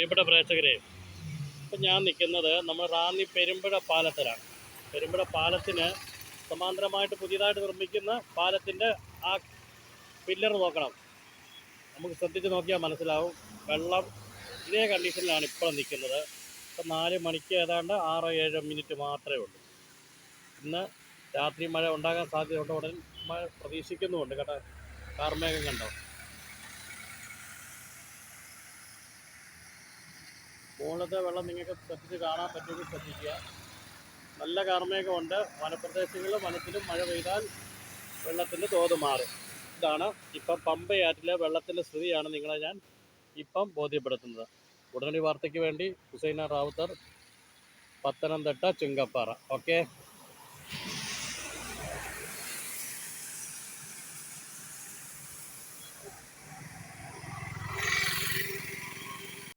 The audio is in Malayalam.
പ്രിയപ്പെട്ട പ്രേക്ഷകരെ ഇപ്പം ഞാൻ നിൽക്കുന്നത് നമ്മൾ റാന്നി പെരുമ്പുഴ പാലത്തിലാണ്. പെരുമ്പുഴ പാലത്തിന് സമാന്തരമായിട്ട് പുതിയതായിട്ട് നിർമ്മിക്കുന്ന പാലത്തിന്റെ ആ പില്ലർ നോക്കണം. നമുക്ക് ശ്രദ്ധിച്ച് നോക്കിയാൽ മനസ്സിലാവും വെള്ളം ഇതേ കണ്ടീഷനിലാണ് ഇപ്പോൾ നിൽക്കുന്നത്. ഇപ്പം നാല് മണിക്ക് ഏതാണ്ട് ആറ് ഏഴ് മിനിറ്റ് മാത്രമേ ഉള്ളൂ. ഇന്ന് രാത്രി മഴ ഉണ്ടാകാൻ സാധ്യതയുണ്ട് ഉടൻ മഴ പ്രതീക്ഷിക്കുന്നുമുണ്ട് കേട്ടോ. കാർമേഘം കണ്ടോ? മുകളിലത്തെ വെള്ളം നിങ്ങൾക്ക് ശ്രദ്ധിച്ച് കാണാൻ പറ്റുമെങ്കിൽ ശ്രദ്ധിക്കുക. നല്ല കാർമേഘമുണ്ട് വനപ്രദേശങ്ങളിലും വനത്തിലും മഴ പെയ്താൽ വെള്ളത്തിന്റെ തോത് മാറും. ഇതാണ് ഇപ്പം പമ്പയാറ്റിലെ വെള്ളത്തിന്റെ സ്ഥിതിയാണ് നിങ്ങളെ ഞാൻ ഇപ്പം ബോധ്യപ്പെടുത്തുന്നത്. ഉടനടി വാർത്തയ്ക്ക് വേണ്ടി ഹുസൈന റാവുത്തർ പത്തനംതിട്ട ചുങ്കപ്പാറ. ഓക്കെ?